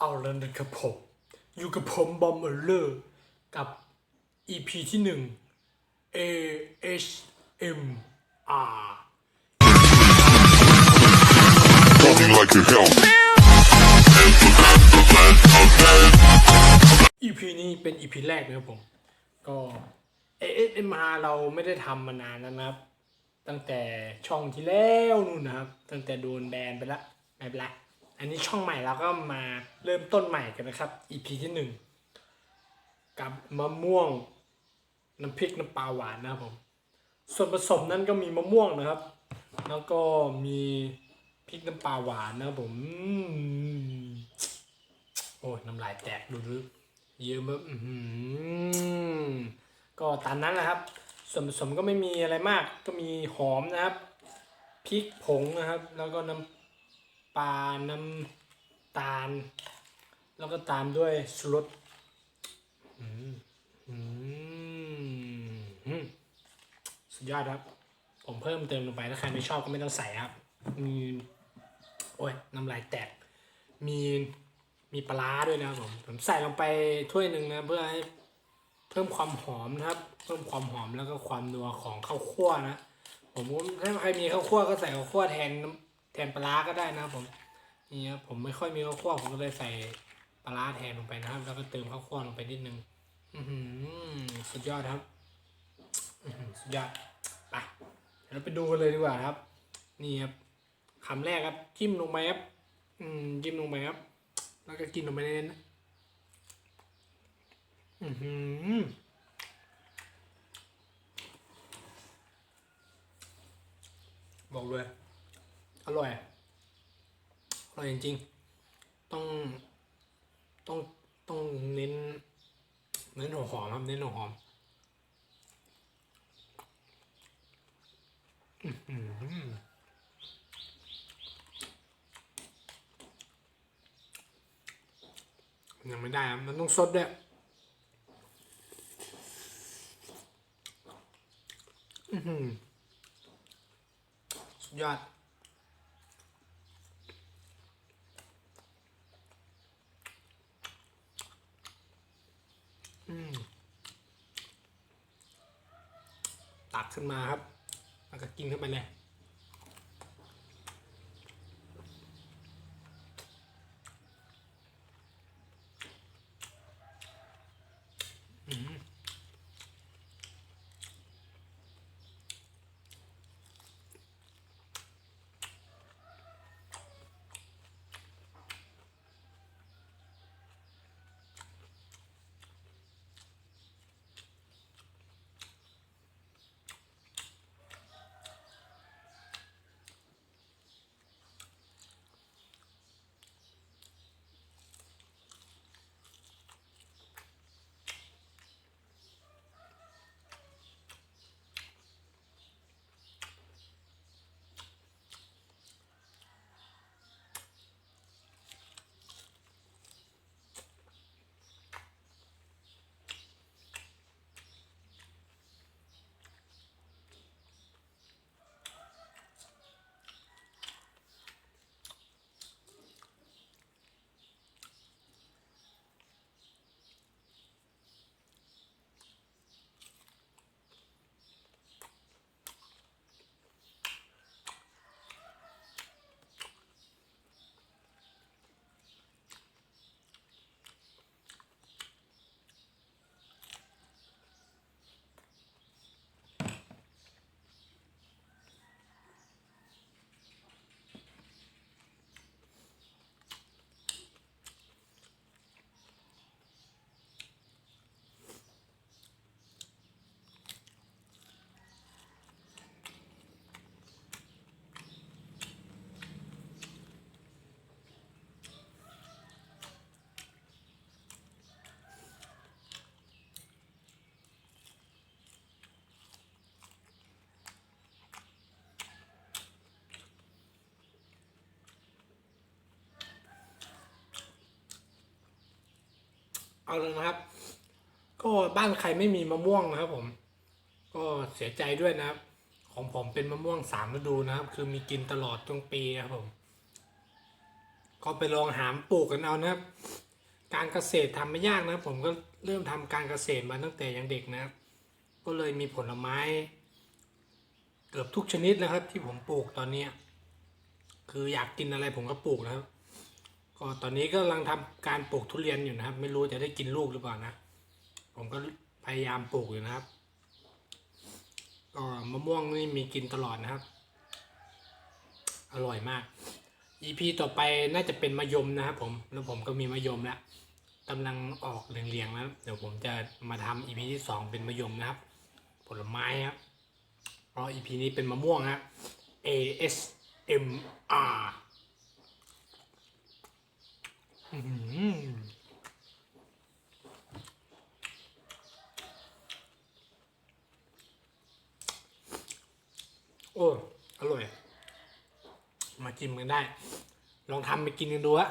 เอาแล้วนะครับผม อยู่กับผมบอมเออร์เลอร์ กับ EP ที่หนึ่ง A H M R Talking like a hell. EP นี้เป็น EP แรกนะครับผม ก็ ASMR เราไม่ได้ทำมานานแล้วนะครับ ตั้งแต่ช่องที่แล้วนู่นนะครับ ตั้งแต่โดนแบนไปละไม่เป็นไร อันนี้ช่องใหม่เราก็มาเริ่มต้นใหม่กันนะครับ EP ที่หนึ่งกับมะม่วงน้ำพริกน้ำปลาหวานนะครับผม ส่วนผสมนั้นก็มีมะม่วงนะครับ แล้วก็มีพริกน้ำปลาหวานนะครับผม โอ้ยน้ำลายแตกดูดเยอะมากก็ตามนั้นแหละครับ ส่วนผสมก็ไม่มีอะไรมาก ก็มีหอมนะครับพริกผงนะครับ แล้วก็น้ำ ปลาน้ำตาล แล้วก็ตามด้วยสอืมอือสุดยอดครับ ผมเพิ่มเติมลงไปถ้าใครไม่ชอบก็ไม่ต้องใส่ครับ มีโอ้ยน้ำลายแตก มีมีปลาด้วยนะครับผมผมใส่ลงไปถ้วยหนึ่งนะเพื่อให้เพิ่มความหอมนะครับ เพิ่มความหอมแล้วก็ความนัวของข้าวคั่วนะผมถ้าใครมีข้าวคั่วก็ใส่ข้าวคั่วแทน ทนปลาก็ได้นะครับผมนี่ครับผมไม่ค่อยมีข้าวคั่วผมก็เลยใส่ปลาแทนลงไปนะครับ แล้วก็เติมข้าวคั่วลงไปนิดนึงอือหือสุดยอดครับอือหือสุดยอดไปเดี๋ยวเราไปดูกันเลยดีกว่าครับ นี่ครับคำแรกครับจิ้มลงไปครับอืมจิ้มลงไปครับ แล้วก็กินลงไปเน้นนะอือหือบอกเลย อร่อย อร่อยจริงๆ ต้อง ต้อง ต้องเน้น เน้นหัวหอมครับ เน้นหัวหอมยังไม่ได้ครับมันต้องซดด้วยหือสุดยอด ตักขึ้นมาครับแล้วก็กินเข้าไปเลย เอาเลยนะครับ ก็บ้านใครไม่มีมะม่วงนะครับ ผม ก็เสียใจด้วยนะครับ ของผมเป็นมะม่วงสามฤดูนะครับ คือมีกินตลอดทั้งปีนะครับผม ก็ไปลองหามปลูกกันเอานะครับ การเกษตรทำไม่ยากนะผมก็เริ่มทำการเกษตรมาตั้งแต่ยังเด็กนะครับ ก็เลยมีผลไม้ เกือบทุกชนิดนะครับ ที่ผมปลูกตอนเนี้ยคืออยากกินอะไรผมก็ปลูกนะครับ ก็ตอนนี้ก็กำลังทำการปลูกทุเรียนอยู่นะครับ ไม่รู้จะได้กินลูกหรือเปล่านะ ผมก็พยายามปลูกอยู่นะครับก็มะม่วงนี่มีกินตลอดนะครับ อร่อยมาก EP ต่อไปน่าจะเป็นมะยมนะครับผมแล้วผมก็มีมะยมแล้วกำลังออกเหลืองๆแล้วเดี๋ยวผมจะมาทำ EP ที่สองเป็นมะยมนะครับ ผลไม้ครับเพราะ EP นี้เป็นมะม่วงครับ ASMR โอ้ อร่อย มาจิ้มกันได้ ลองทำไปกินกันดูอะ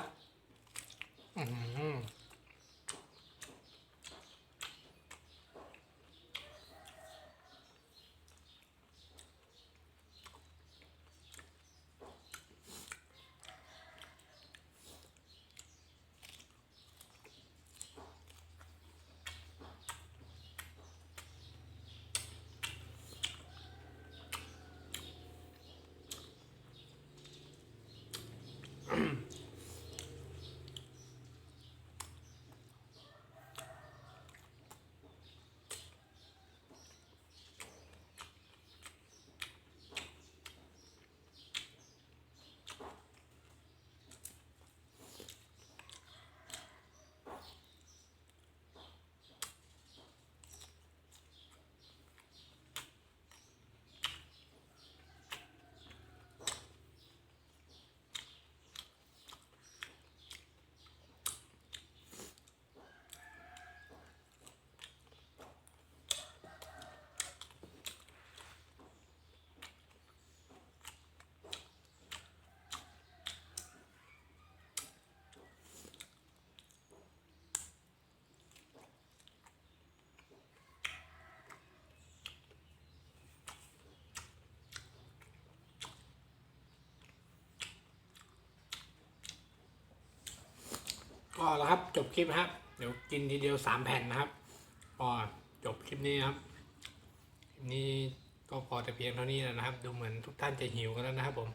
แล้วครับ จบคลิปครับ เดี๋ยวกินทีเดียวสามแผ่นนะครับก็จบคลิปนี้ครับคลิปนี้ก็พอแต่เพียงเท่านี้นะครับ ดูเหมือนทุกท่านจะหิวกันแล้วนะครับ ผม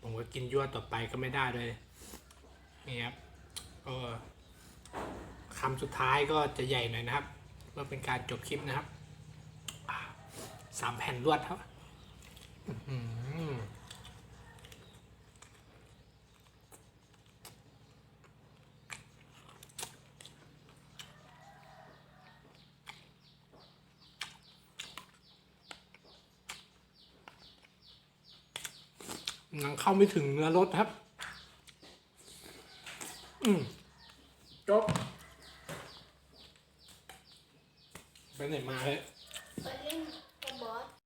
ผมก็กินยั่วต่อไปก็ไม่ได้เลยนี่ครับก็คำสุดท้ายก็จะใหญ่หน่อยนะครับเพื่อเป็นการจบคลิปนะครับสามแผ่นรวดครับ อื หือยังเข้าไม่ถึงเนื้อรสครับ อืมจบไปไหนมาเลย